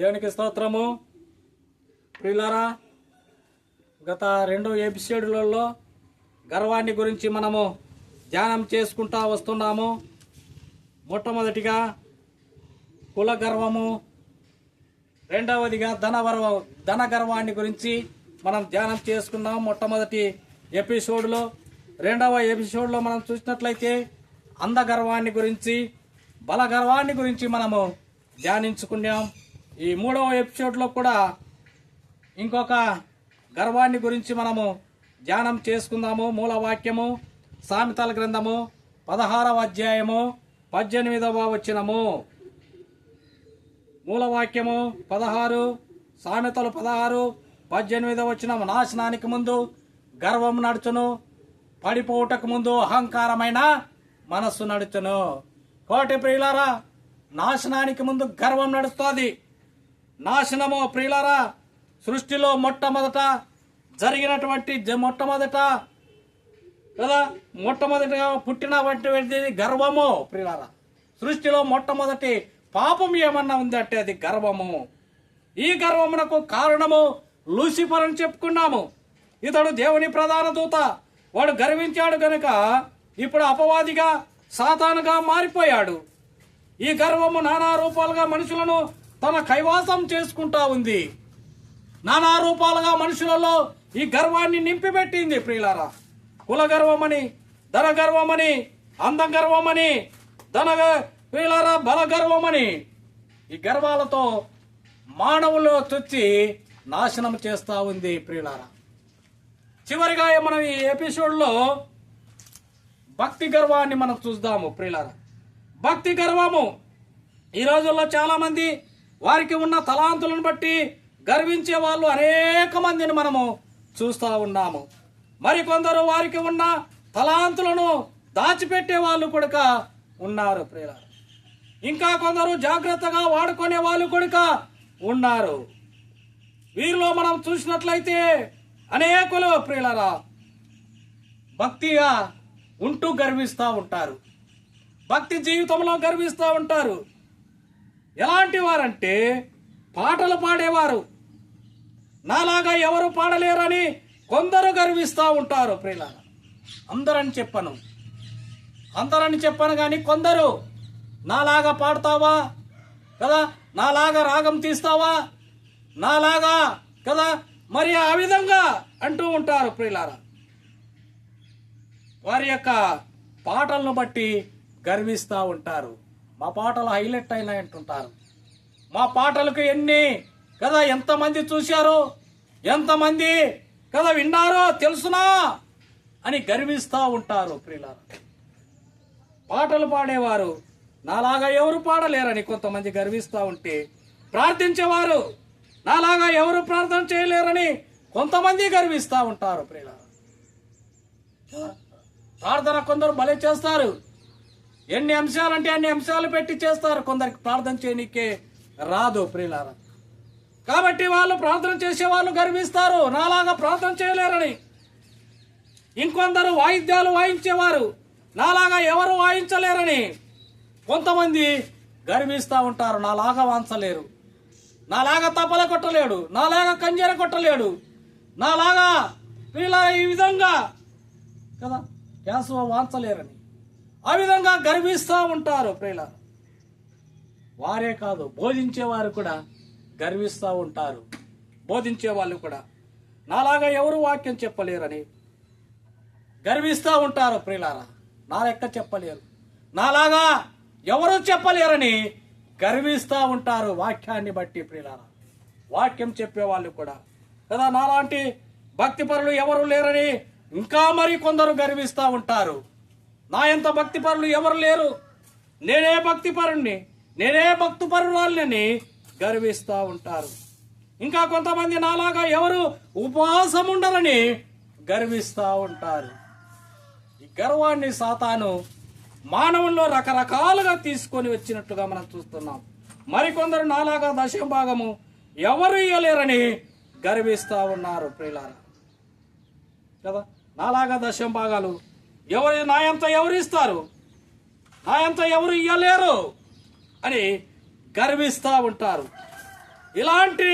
దేవునికి స్తోత్రము. ప్రియులారా గత రెండు ఎపిసోడ్లలో గర్వాన్ని గురించి మనము ధ్యానం చేసుకుంటా వస్తున్నాము. మొట్టమొదటిగా కుల గర్వము రెండవదిగా ధన ధన గర్వాన్ని గురించి మనం ధ్యానం చేసుకున్నాం మొట్టమొదటి ఎపిసోడ్లో. రెండవ ఎపిసోడ్లో మనం చూసినట్లయితే అందగర్వాన్ని గురించి బలగర్వాన్ని గురించి మనము ధ్యానించుకున్నాం. ఈ మూడవ ఎపిసోడ్లో కూడా ఇంకొక గర్వాన్ని గురించి మనము ధ్యానం చేసుకుందాము. మూలవాక్యము సామెతల గ్రంథము పదహారవ అధ్యాయము పద్దెనిమిదవ వచ్చినము మూలవాక్యము పదహారు సామెతలు పదహారు పద్దెనిమిదవ వచ్చిన నాశనానికి ముందు గర్వం నడుచును పడిపోవుటకు ముందు అహంకారమైన మనస్సు నడుచును. కోటి ప్రియులారా నాశనానికి ముందు గర్వం నడుస్తుంది. నాశనము ప్రియులరా సృష్టిలో మొట్టమొదట జరిగినటువంటి మొట్టమొదట కదా మొట్టమొదటిగా పుట్టినటువంటి గర్వము ప్రియులరా. సృష్టిలో మొట్టమొదటి పాపం ఏమన్నా ఉందంటే అది గర్వము. ఈ గర్వమునకు కారణము లూసిఫర్ అని చెప్పుకున్నాము. ఇతడు దేవుని ప్రధాన దూత. వాడు గర్వించాడు గనుక ఇప్పుడు అపవాదిగా సాతానుగా మారిపోయాడు. ఈ గర్వము నానా రూపాలుగా మనుషులను తన కైవాసం చేసుకుంటా ఉంది. నానా రూపాలుగా మనుషులలో ఈ గర్వాన్ని నింపిపెట్టింది ప్రియులారా. కుల గర్వమని ధన గర్వమని అందం గర్వమని ధన ప్రియులారా బల గర్వమని ఈ గర్వాలతో మానవులు తెచ్చి నాశనం చేస్తూ ఉంది ప్రియులారా. చివరిగా మనం ఈ ఎపిసోడ్లో భక్తి గర్వాన్ని మనం చూద్దాము ప్రియులారా. భక్తి గర్వము. ఈ రోజుల్లో చాలామంది వారికి ఉన్న తలాంతులను బట్టి గర్వించే వాళ్ళు అనేక మందిని మనము చూస్తూ ఉన్నాము. మరికొందరు వారికి ఉన్న తలాంతులను దాచిపెట్టే వాళ్ళు కొడుక ఉన్నారు ప్రియుల ఇంకా కొందరు జాగ్రత్తగా వాడుకునే వాళ్ళు కూడా ఉన్నారు. వీరిలో మనం చూసినట్లయితే అనేకులు ప్రియులరా భక్తిగా ఉంటూ గర్విస్తూ ఉంటారు. భక్తి జీవితంలో గర్విస్తూ ఉంటారు. ఎలాంటి వారంటే పాటలు పాడేవారు. నాలాగా ఎవరు పాడలేరని కొందరు గర్విస్తూ ఉంటారు ప్రియుల అందరని చెప్పను. అందరని చెప్పను కానీ కొందరు నాలాగా పాడతావా? కదా? నాలాగా రాగం తీస్తావా? నాలాగా? కదా? మరి ఆ విధంగా అంటూ ఉంటారు ప్రియులారా. వారి యొక్క పాటలను బట్టి గర్విస్తూ ఉంటారు. మా పాటలు హైలైట్ అయినాయి అంటుంటారు. మా పాటలకు ఎన్ని కదా ఎంతమంది చూశారు ఎంతమంది కదా విన్నారో తెలుసునా అని గర్విస్తూ ఉంటారు ప్రియులారా. పాటలు పాడేవారు నాలాగా ఎవరు పాడలేరని కొంతమంది గర్విస్తూ ఉంటే ప్రార్థించేవారు నాలాగా ఎవరు ప్రార్థన చేయలేరని కొంతమంది గర్విస్తూ ఉంటారు ప్రియులారా. ప్రార్థన కొందరు భలే చేస్తారు. ఎన్ని అంశాలంటే అన్ని అంశాలు పెట్టి చేస్తారు. కొందరికి ప్రార్థన చేయనికే రాదు ప్రియులారా. కాబట్టి వాళ్ళు ప్రార్థన చేసే వాళ్ళు గర్విస్తారు. నాలాగా ప్రార్థన చేయలేరని. ఇంకొందరు వాయిద్యాలు వాయించేవారు. నాలాగా ఎవరు వాయించలేరని కొంతమంది గర్విస్తూ ఉంటారు. నాలాగా వాంచలేరు. నాలాగా తపల కొట్టలేడు. నాలాగా కంజర కొట్టలేడు. నాలాగా ఇలా ఈ విధంగా కదా గ్యాస్ వాంచలేరని. ఆ విధంగా గర్విస్తూ ఉంటారు ప్రియుల. వారే కాదు బోధించేవారు కూడా గర్విస్తూ ఉంటారు. బోధించే వాళ్ళు కూడా. నాలాగా ఎవరు వాక్యం చెప్పలేరని. గర్విస్తూ ఉంటారు ప్రియులారా. నా లెక్క చెప్పలేరు. నాలాగా ఎవరు చెప్పలేరని గర్విస్తూ ఉంటారు వాక్యాన్ని బట్టి ప్రియులారా. వాక్యం చెప్పేవాళ్ళు కూడా. కదా నాలాంటి భక్తిపరులు ఎవరు లేరని ఇంకా మరి కొందరు గర్విస్తూ ఉంటారు. నా ఎంత భక్తిపరులు ఎవరు లేరు. నేనే భక్తిపరుణ్ణి నేనే భక్తిపరురాలని గర్విస్తూ ఉంటారు. ఇంకా కొంతమంది నాలాగా ఎవరు ఉపవాసం ఉండరని గర్విస్తూ ఉంటారు. ఈ గర్వాన్ని సాతాను మానవుల్లో రకరకాలుగా తీసుకొని వచ్చినట్లుగా మనం చూస్తున్నాం. మరికొందరు నాలాగా దశం భాగము ఎవరు ఇయ్యలేరని గర్విస్తూ ఉన్నారు ప్రియులారా. కదా? నాలాగా దశం భాగాలు ఎవరు నాయంత ఎవరు ఇస్తారు? నాయంత ఎవరు ఇవ్వలేరు అని గర్విస్తూ ఉంటారు. ఇలాంటి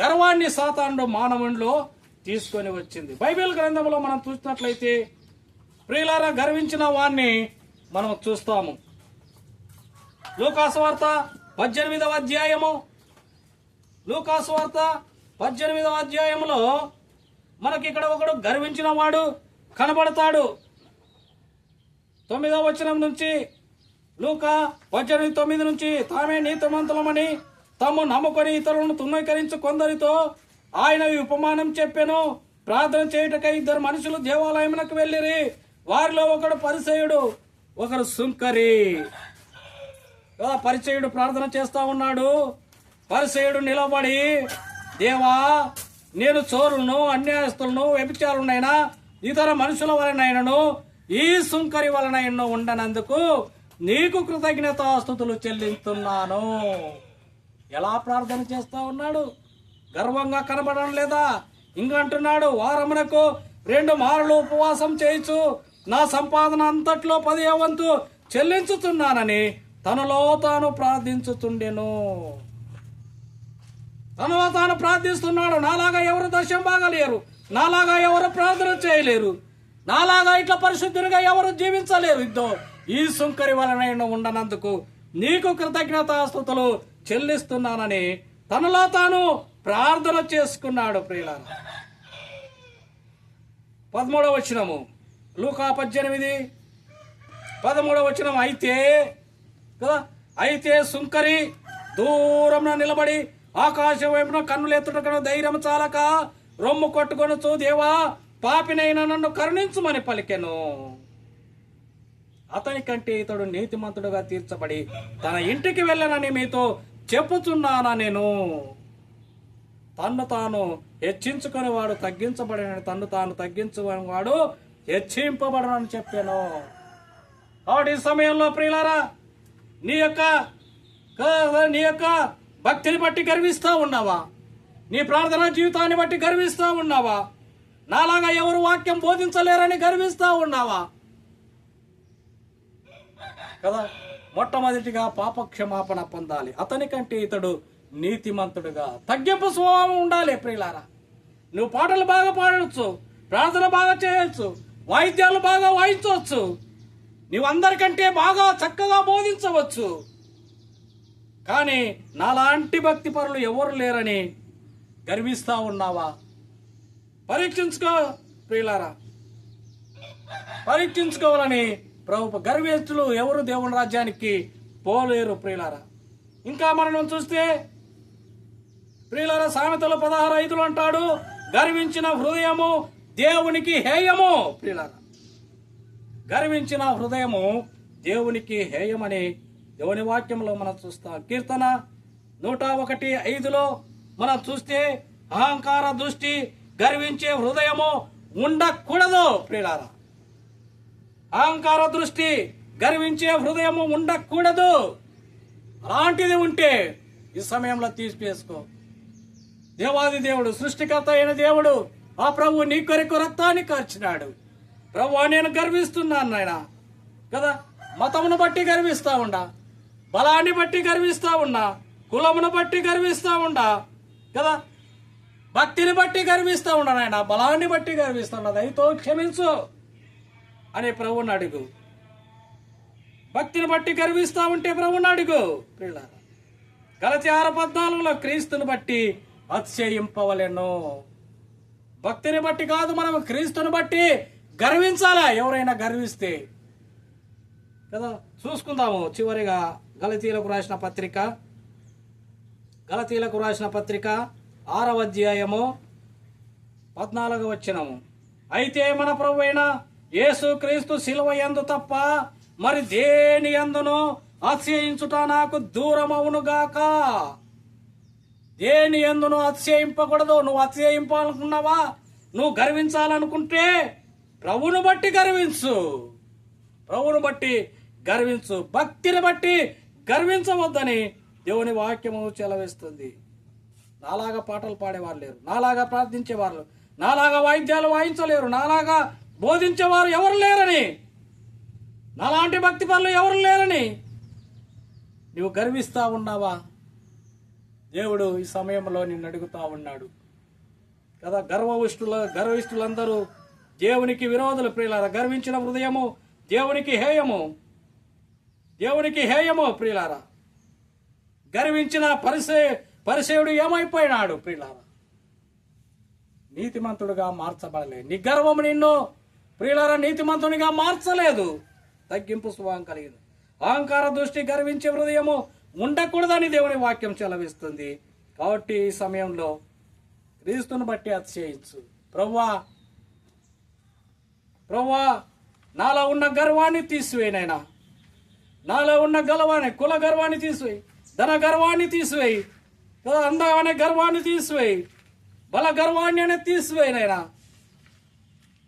గర్వాన్ని సాతానుడు మానవునిలో తీసుకొని వచ్చింది. బైబిల్ గ్రంథంలో మనం చూసినట్లయితే ప్రియులారా గర్వించిన వాణ్ణి మనం చూస్తాము. లూకాసువార్త పద్దెనిమిదవ అధ్యాయము. లూకాసువార్త పద్దెనిమిదవ అధ్యాయంలో మనకి ఇక్కడ ఒకడు గర్వించిన వాడు కనబడతాడు. తొమ్మిదవ వచనం నుంచి లూక పద్దెనిమిది తొమ్మిది నుంచి తామే నీతిమంతులమని తాము నమ్ముకొని ఇతరులను తుమ్మీకరించి కొందరితో ఆయన ఉపమానం చెప్పాను. ప్రార్థన చేయుటకై ఇద్దరు మనుషులు దేవాలయమునకు వెళ్ళిరి. వారిలో ఒకడు పరిచయుడు ఒకరు సుంకరి. కదా పరిచయుడు ప్రార్థన చేస్తా ఉన్నాడు. పరిచయుడు నిలబడి దేవా నేను చోరులను అన్యాయస్తులను వ్యభిచారులనైనా ఇతర మనుషుల వారినైనాను ఈ సుంకరి వలన ఎన్నో ఉండనందుకు నీకు కృతజ్ఞతాస్థుతులు చెల్లిస్తున్నాను ఎలా ప్రార్థన చేస్తా ఉన్నాడు? గర్వంగా కనబడడం లేదా? ఇంకంటున్నాడు వారమునకు రెండు మారులు ఉపవాసం చేయొచ్చు నా సంపాదన అంతట్లో పదే వంతు చెల్లించుతున్నానని తనలో తాను ప్రార్థించుతుండెను. తనలో తాను ప్రార్థిస్తున్నాడు నాలాగా ఎవరు దశం బాగలేరు. నాలాగా ఎవరు ప్రార్థన చేయలేరు. నాలాగా ఇట్లా పరిశుద్ధునిగా ఎవరు జీవించలేరు. ఇద్దో ఈ సుంకరి వలన ఉండనందుకు నీకు కృతజ్ఞతాస్తుతులు చెల్లిస్తున్నానని తనలో తాను ప్రార్థన చేసుకున్నాడు ప్రియుల పదమూడవ వచనము లూకా పద్దెనిమిది. పదమూడవ వచనం అయితే కదా అయితే సుంకరి దూరంలో నిలబడి ఆకాశం వైపున కన్నులు ఎత్తుటకు ధైర్యం చాలక రొమ్ము కొట్టుకొనొచ్చు దేవా పాపినైనా నన్ను కరుణించుమని పలికెను. అతని కంటే ఇతడు నీతిమంతుడుగా తీర్చబడి తన ఇంటికి వెళ్ళనని మీతో చెప్పుచున్నానా నేను? తన్ను తాను హెచ్చించుకుని వాడు తగ్గించబడిన తన్ను తాను తగ్గించుకుని వాడు హెచ్చింపబడనని చెప్పాను. కాబట్టి ఈ సమయంలో ప్రియులారా నీ యొక్క నీ యొక్క భక్తిని బట్టి గర్విస్తూ ఉన్నావా? నీ ప్రార్థనా జీవితాన్ని బట్టి గర్విస్తూ ఉన్నావా? నాలాగా ఎవరు వాక్యం బోధించలేరని గర్విస్తా ఉన్నావా? కదా? మొట్టమొదటిగా పాపక్షమాపణ పొందాలి. అతని కంటే ఇతడు నీతిమంతుడుగా. తగ్గింపు స్వభావం ఉండాలి ప్రియులారా. నువ్వు పాటలు బాగా పాడవచ్చు ప్రార్థన బాగా చేయొచ్చు వాయిద్యాలు బాగా వాయించవచ్చు. నువ్వు అందరికంటే బాగా చక్కగా బోధించవచ్చు. కానీ నాలాంటి భక్తి పరులు ఎవరు లేరని గర్విస్తా ఉన్నావా? పరీక్షించుకో ప్రియులారా. పరీక్షించుకోవాలని ప్రభు గర్వేస్తులు ఎవరు దేవుని రాజ్యానికి పోలేరు ప్రియులారా. ఇంకా మనం చూస్తే ప్రియులార సామెతలు పదహారు ఐదులు అంటాడు గర్వించిన హృదయము దేవునికి హేయము. ప్రియులారా గర్వించిన హృదయము దేవునికి హేయమని దేవుని వాక్యంలో మనం చూస్తాం. కీర్తన నూట ఒకటి ఐదులో మనం చూస్తే అహంకార దృష్టి గర్వించే హృదయము ఉండకూడదు ప్రియులారా. అహంకార దృష్టి గర్వించే హృదయము ఉండకూడదు. అలాంటిది ఉంటే ఈ సమయంలో తీసిపేసుకో. దేవాది దేవుడు సృష్టికర్త అయిన దేవుడు ఆ ప్రభు నీ కొరకు రక్తాన్ని కార్చినాడు. ప్రభు నేను గర్విస్తున్నాను నాయన. కదా? మతమును బట్టి గర్విస్తా ఉండా? బలాన్ని బట్టి గర్విస్తా ఉన్నా కులమును బట్టి గర్విస్తా ఉండా? కదా? భక్తిని బట్టి గర్విస్తూ ఉన్నాను నాయన బలాన్ని బట్టి గర్విస్తా ఉన్నా దయతో క్షమించు అని ప్రభువుని అడుగు. భక్తిని బట్టి గర్విస్తా ఉంటే ప్రభువుని అడుగు. ప్రియులారా గలతి ఆరు పద్నాలుగులో క్రీస్తుని బట్టి అతిశయింపవలెను భక్తిని బట్టి కాదు మనం క్రీస్తుని బట్టి గర్వించాలా? ఎవరైనా గర్విస్తే. కదా చూసుకుందాము చివరిగా గలతీలకు రాసిన పత్రిక. గలతీలకు రాసిన పత్రిక. ఆరవ అధ్యాయము పద్నాలుగు వచ్చినము అయితే మన ప్రభు అయిన యేసుక్రీస్తు సిలువ శిలువ తప్ప మరి దేని ఎందును అతిశయించుట నాకు దూరమవునుగాక దేని ఎందును అతిశయింపకూడదు. నువ్వు అతిశయింపాలనుకున్నావా? నువ్వు గర్వించాలనుకుంటే ప్రభును బట్టి గర్వించు. ప్రభును బట్టి గర్వించు. భక్తిని బట్టి గర్వించవద్దని దేవుని వాక్యము చెలవిస్తుంది నాలాగా పాటలు పాడేవారు లేరు. నాలాగా ప్రార్థించేవారు నాలాగా వాయిద్యాలు వాయించలేరు. నాలాగా బోధించేవారు ఎవరు లేరని. నాలాంటి భక్తి పనులు ఎవరు లేరని. నువ్వు గర్విస్తా ఉన్నావా? దేవుడు ఈ సమయంలో నిన్ను అడుగుతా ఉన్నాడు. కదా గర్వవిష్ఠుల గర్విష్ఠులందరూ దేవునికి విరోధులు ప్రియులారా గర్వించిన హృదయము దేవునికి హేయము. దేవునికి హేయము ప్రియులారా. గర్వించిన పరిసే పరిసేయుడు ఏమైపోయినాడు ప్రియులారా? నీతిమంతుడుగా మార్చబడలే. నీ గర్వం నిన్ను ప్రియులారా నీతిమంతునిగా మార్చలేదు. తగ్గింపు స్వభావం కలిగింది. అహంకార దృష్టి గర్వించే హృదయము ఉండకూడదని దేవుని వాక్యం చెలవిస్తుంది. కాబట్టి ఈ సమయంలో క్రీస్తుని బట్టి అతిశయించు. ప్రవ్వా ప్రవ్వా నాలో ఉన్న గర్వాన్ని తీసివేయనైనా నాలో ఉన్న గర్వాన్ని కుల గర్వాన్ని తీసివేయి. ధన గర్వాన్ని తీసివేయి. కదా, అనే గర్వాన్ని తీసివేయి. బల గర్వాన్ని అనేది తీసివేయనైనా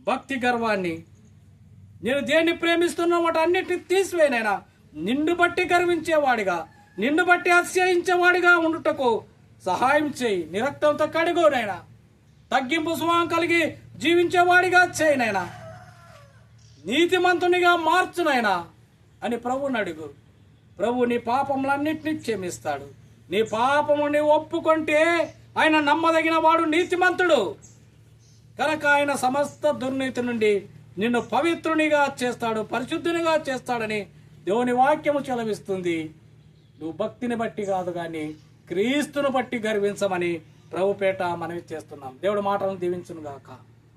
భక్తి గర్వాన్ని. నేను దేన్ని ప్రేమిస్తున్నావు వాటి అన్నిటిని తీసివేయనైనా నిన్ను బట్టి గర్వించేవాడిగా నిన్ను బట్టి అతిశయించేవాడిగా ఉండుటకు సహాయం చేయి. నిరక్తంతో కడుగోనైనా తగ్గింపు స్వభావం కలిగి జీవించేవాడిగా చేయనైనా నీతిమంతునిగా మార్చునైనా అని ప్రభుని అడుగు. ప్రభు నీ పాపములన్నింటినీ క్షమిస్తాడు. నీ పాపము నీ ఒప్పుకుంటే ఆయన నమ్మదగిన వాడు నీతిమంతుడు. కనుక ఆయన సమస్త దుర్నీతి నుండి నిన్ను పవిత్రునిగా చేస్తాడు పరిశుద్ధునిగా చేస్తాడని దేవుని వాక్యము చెలవిస్తుంది. నువ్వు భక్తిని బట్టి కాదు కానీ క్రీస్తును బట్టి గర్వించమని ప్రభుపేట మనవి చేస్తున్నాం. దేవుడు మాటలను దీవించును గాక